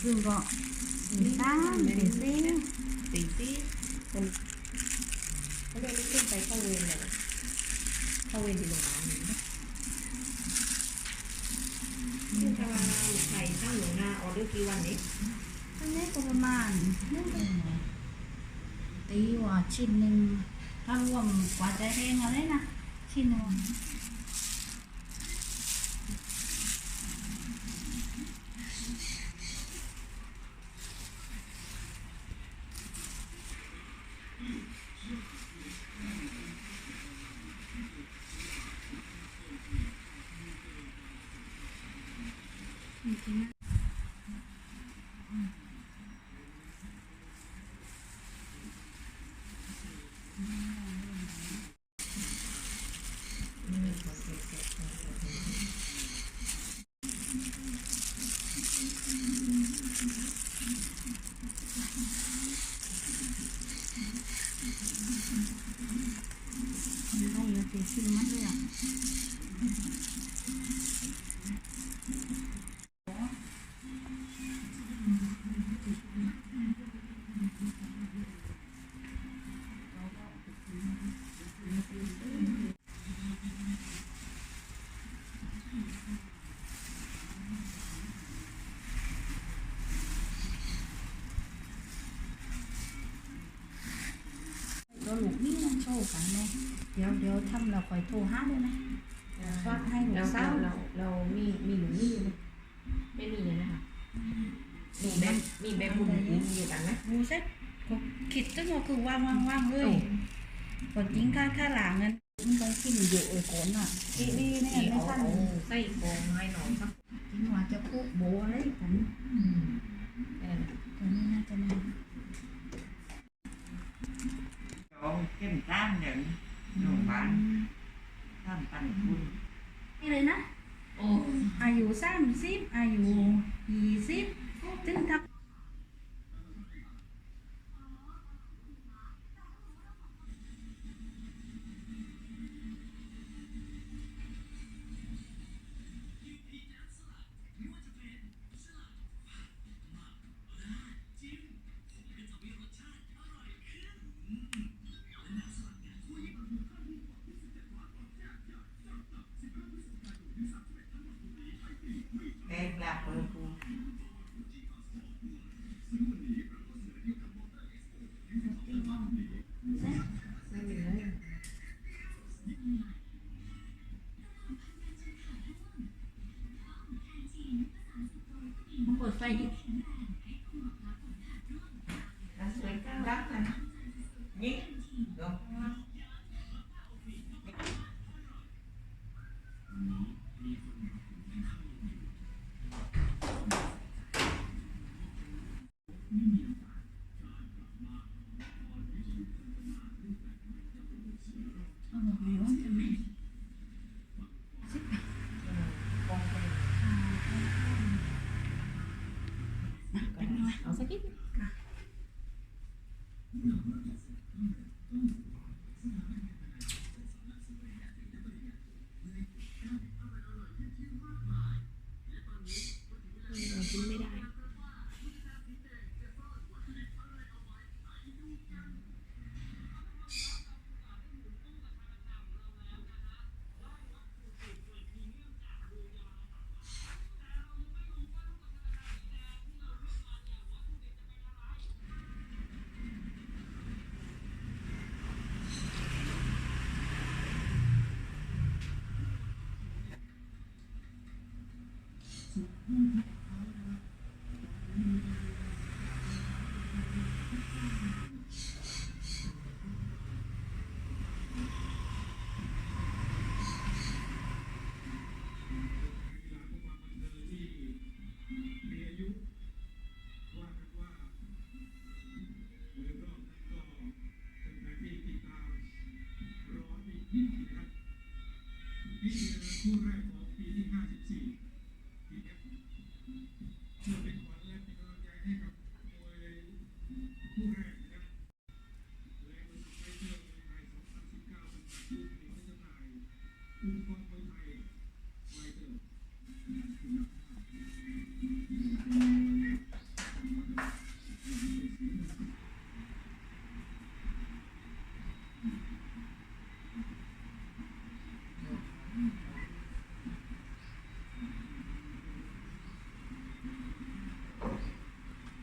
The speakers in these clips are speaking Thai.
ครึ่งก็ตีสามตีสี่ตีซี่คนเขาเรียกไม่ขึ้นไปเข้าเวรเลยเข้าเวรที่โรงพยาบาลนี่นี่ถ้าว่าใครตั้งหลวงหน้าออเดอร์กี่วันนี้อันนี้ก็ประมาณนึงตีว่าชิ้นหนึ่งถ้ารวมกว่าจะแห้งอะไรนะชิ้นหนึ่ง ได้เยอะตีชิ้นมันเลยอะ ตัวลูกนี่มันโชว์กันเลย เดี๋ยวเดี๋ยวทำเราคอยโทรห้าด้วยนะฝากให้ลูเรากสาวเราเรามีมีหรือมีอยู่ไหมไม่มีเลยนะคะมีแบบมีแบบบุญอยู่กันไหมดูสิก็คิดตั้งก็คือว่างว่างว่างๆเลยคนจริงค่าค่าหลางเงินมันต้องกินอยู่เออโกนอะดีดีๆเนี่ยที่ไม่เอาทันเอาไส้กรองให้หน่อยสักจริงว่าจะคุกโบอะไรกันอืมเออตอนนี้น่าจะ นาน chỗ kiểm tra những đồ bán tham tần quân นี่เลยนะ โอ้ อายุสามสิบอายุยี่สิบถึงทัก เอาสักนิด เรากินไม่ได้ นี่คือคู่แรกของปีที่ 54 ที่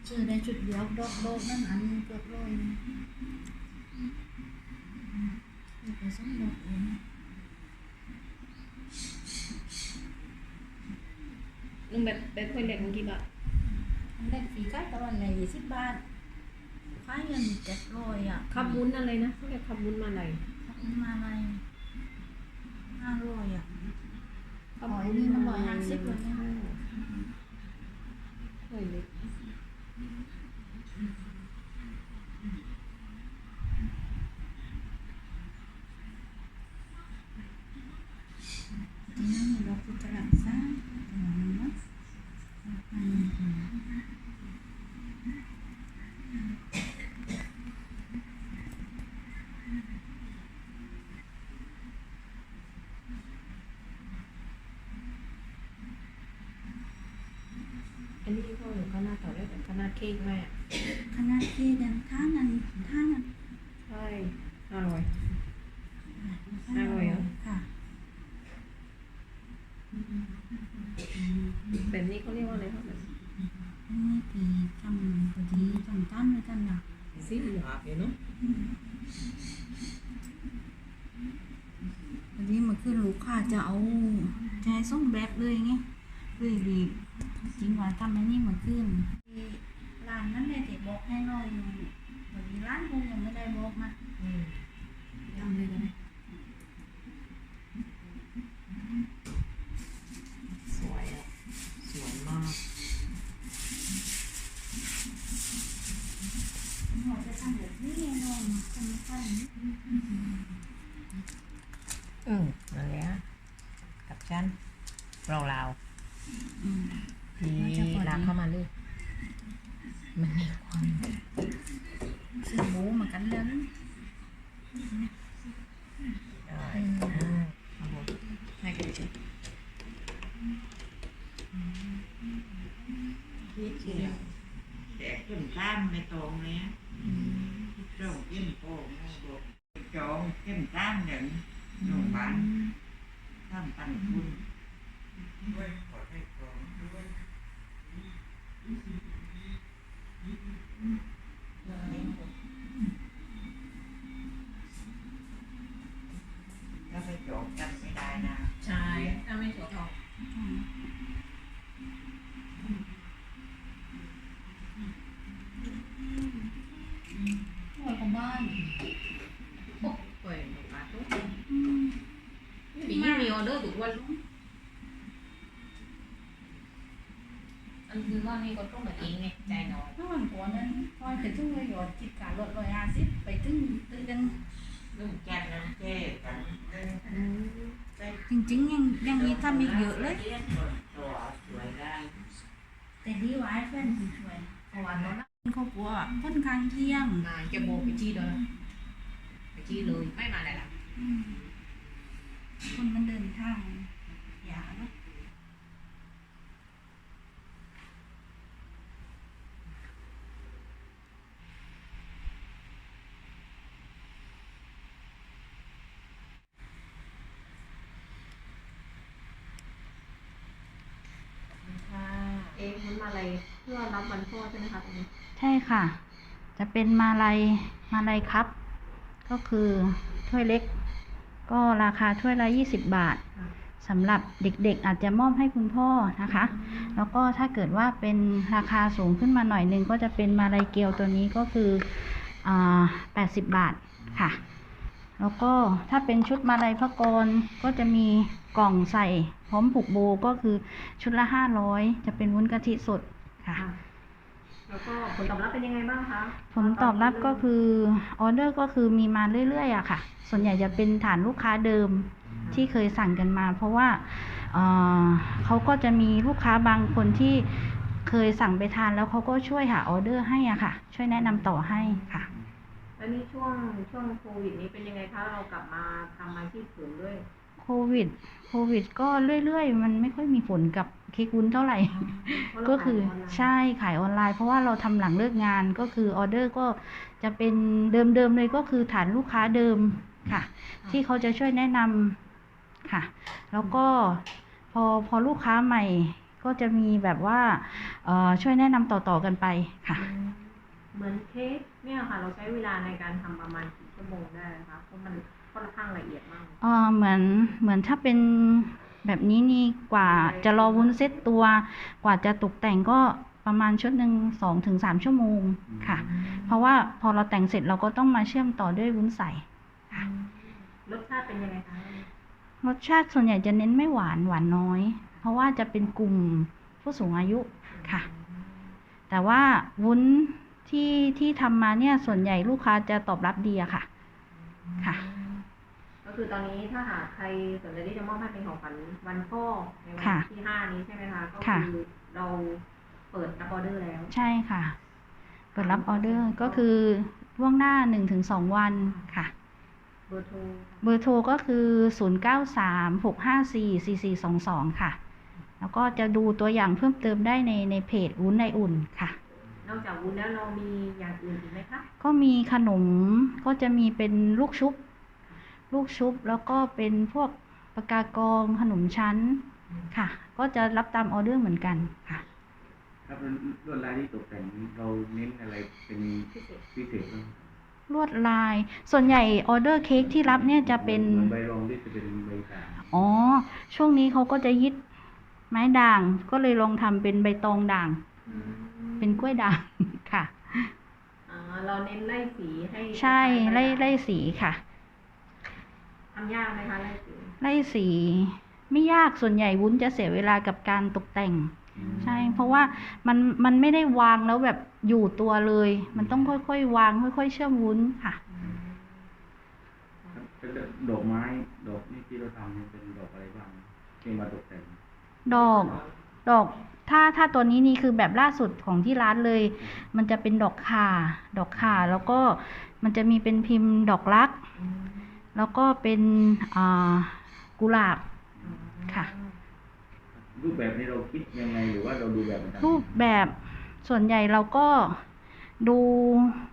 ซื้อได้ชุดเดียวดอกโดกนั่นอันหนึงเกือบร้อยนะนี่ก็สองดอกเองลุงแบบแบบค่อยเล็กเมื่อกี้บาทอันแรกฟรีขายตลอดเลยยี่สิบบาทขายเงินเจ็ดร้อยอะขับวุ้นอะไรนะเขาเรียกขับวุ้นมาอะไรขอบคุณมาอะไรห้าร้อยอะขับอ๋อวุ้นี่มัน150เลยนะค่อยเล็ก นี่มีดอกกุหลาบซ่าอืมอืม อั นนี้ก็อยู่ข้างหน้าต่อได้แต่ข้างหน้าเค้กแม่ขนาดที่เดินท่านั้นท่านั้นใช่อร่อยอร่อยเหรอค่ะแบบนี้เขาเรียกว่าอะไรครับแบบนี่ปีจำพอดีจำตั้นเลยกันนะสีหยาบอยู่เนาะพอดีเมาขึ้นลูกค้าจะเอาใจส่งแบบเลยไงเลยรีบจริงว่าทำอันนี้เมาขึ้นร้านนั้นเลยที่บอกให้น้องพอดีร้านคงยังไม่ได้บอกนะ อืมทำเลยก็ได้สวยอะสวยมาก เราจะทำแบบนี้น้องทำไม่ได้ อืมนั่นแหละกับฉันเราเรา อืม ๆที่ลากเข้ามาเลย มันมีความซื้อหมูเหมือนกันเลยนะได้เอาบนใการลดร้อยห้าสิบไปถึงตึงกันเรื่องแก้น้ำเจ๊กันเรื่องจริงๆยังยังมีทำอีกเยอะเลยเรียนคนตัวสวยได้แต่ดีว่าไอ้เพื่อนที่ช่วยเพราะว่าตอนนั้นครอบครัวค่อนข้างเที่ยงมาจะโบกไปจี้เลยไปจี้เลยไม่มาเลยล่ะอืม คนมันเดินทางอย่าเนอะค่ะเอ๊ะมันมาอะไรเพื่อรับวันพ่อใช่ไหมคะตรงนี้ใช่ค่ะ จะเป็นมาลัยมาลัยครับ ก็คือถ้วยเล็ก ก็ราคาถ้วยละ 20 บาทสำหรับเด็กๆ อาจจะมอบให้คุณพ่อนะคะ แล้วก็ถ้าเกิดว่าเป็นราคาสูงขึ้นมาหน่อยหนึง ก็จะเป็นมาลายเกลียวตัวนี้ก็คืออ่า80บาทค่ะ แล้วก็ถ้าเป็นชุดมาลัยพระกรก็จะมีกล่องใส่พร้อมผูกโบก็คือชุดละ500จะเป็นวุ้นกะทิสดค่ะ แล้วก็ผลตอบรับเป็นยังไงบ้างคะผลตอบรับก็คือออเดอร์ก็คือมีมาเรื่อยๆอะค่ะ ส่วนใหญ่จะเป็นฐานลูกค้าเดิมที่เคยสั่งกันมา เพราะว่าเอ่อเขาก็จะมีลูกค้าบางคนที่เคยสั่งไปทานแล้วเขาก็ช่วยหาออเดอร์ให้อะค่ะ ช่วยแนะนำต่อให้ค่ะแล้วนี่ช่วงช่วงโควิดนี้เป็นยังไงคะเรากลับมาทำอาชีพเสริมด้วย โควิด โควิด ก็เรื่อยๆ มันไม่ค่อยมีผลกับเค้กวุ้นเท่าไหร่เพราะเราก็คือขายนไลน์ใช่ขายออนไลน์ เพราะว่าเราทำหลังเลิกงานก็คือออเดอร์ก็จะเป็นเดิมๆเลยก็คือฐานลูกค้าเดิมค่ะ ที่เขาจะช่วยแนะนำค่ะ แล้วก็พอพอลูกค้าใหม่ก็จะมีแบบว่าเอ่อช่วยแนะนำต่อๆกันไปค่ะ เหมือนเค้กเนี่ยค่ะ เราใช้เวลาในการทำประมาณกี่ชั่วโมงได้คะเพราะมัน ค่อนข้างละเอียดมากเออเหมือนเหมือนถ้าเป็นแบบนี้นี่กว่าจะรอวุ้นเซตตัว กว่าจะตกแต่งก็ประมาณชุดหนึ่งสองถึงสามชั่วโมงค่ะ เพราะว่าพอเราแต่งเสร็จเราก็ต้องมาเชื่อมต่อด้วยวุ้นใสรสชาติเป็นยังไงคะรสชาติส่วนใหญ่จะเน้นไม่หวานหวานน้อย เพราะว่าจะเป็นกลุ่มผู้สูงอายุค่ะ แต่ว่าวุ้นที่ที่ทำมาเนี่ยส่วนใหญ่ลูกค้าจะตอบรับดีอะค่ะ ค่ะก็ คือตอนนี้ถ้าหากใครสนใจที่จะมอบให้เป็นของขวัญวันพ่อในวันค่ะที่ห้านี้ใช่ไหมคะ ก็ค่ะ คือเราเปิดรับออเดอร์แล้ว ใช่ค่ะ เปิดรับออเดอร์ก็คือล่วงหน้าหนึ่งถึงสองวันค่ะ เบอร์โทรเบอร์โทรก็คือ 0 9 3 6 5 4 4 4 2 2 ค่ะ แล้วก็จะดูตัวอย่างเพิ่มเติมได้ในในเพจวุ้นในอุ่นค่ะ นอกจากวุ้นแล้วเรามีอย่างอื่นอีกไหมคะ ก็มีขนมก็จะมีเป็นลูกชุบ ลูกชุบ แล้วก็เป็นพวกปากกากองขนมชั้นค่ะ ก็จะรับตามออเดอร์เหมือนกันค่ะ ครับลวดลายที่ตกแต่งเราเน้นอะไรเป็นพิเศษพิเศษบ้างลวดลาย ส่วนใหญ่ออเดอร์เค้กที่รับเนี่ยจะเป็นหมือใบรองที่จะเป็นใบด่างอ๋อ ช่วงนี้เขาก็จะยึดไม้ด่าง ก็เลยลองทำเป็นใบตองด่าง เป็นกล้วยด่างค่ะอ่าเราเน้นไล่สีให้ ใช่คไล่ล้ายๆไล่สีค่ะ ทำยากไหมคะไล่สีไล่สี ไม่ยากส่วนใหญ่วุ้นจะเสียเวลากับการตกแต่ง ใช่ เพราะว่ามันมันไม่ได้วางแล้วแบบอยู่ตัวเลย มันต้องค่อยๆ วาง ค่อย ๆ เชื่อมวุ้นค่ะครับเป็นดอกไม้ดอกนี่ที่เราทำเนี่ยเป็นดอกอะไรบ้างที่มาตกแต่งดอกดอกถ้าถ้าตัวนี้นี่คือแบบล่าสุดของที่ร้านเลย มันจะเป็นดอกข่า ดอกข่าแล้วก็มันจะมีเป็นพิมพ์ดอกรัก แล้วก็เป็นอ่ากุหลาบค่ะ รูปแบบนี้เราคิดยังไงหรือว่าเราดูแบบมันทำรูปแบบส่วนใหญ่เราก็ดู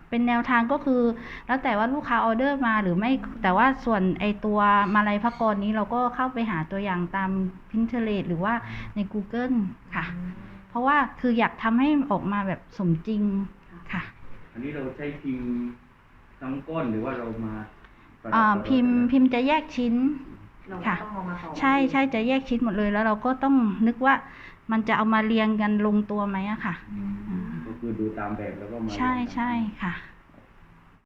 เป็นแนวทางก็คือ แล้วแต่ว่าลูกค้าออเดอร์มาหรือไม่แต่ว่าส่วนไอตัวมาลัยพกรนี้เราก็เข้าไปหาตัวอย่างตาม Pinterest หรือว่าใน Google ค่ะ เพราะว่าคืออยากทำให้ออกมาแบบสมจริงค่ะ อันนี้เราใช้พิมพ์ทั้งก้อนหรือว่าเรามา ประดับอ่าประดอยพิมพ์พิมพ์จะแยกชิ้นเราก็ค่ะต้องเอามาต่อใช่ใช่จะแยกชิ้นหมดเลย แล้วเราก็ต้องนึกว่ามันจะเอามาเรียงกันลงตัวไหมอะค่ะอืมอ่าก็คือดูตามแบบแล้วก็มาใช่เรียงกันใช่ค่ะค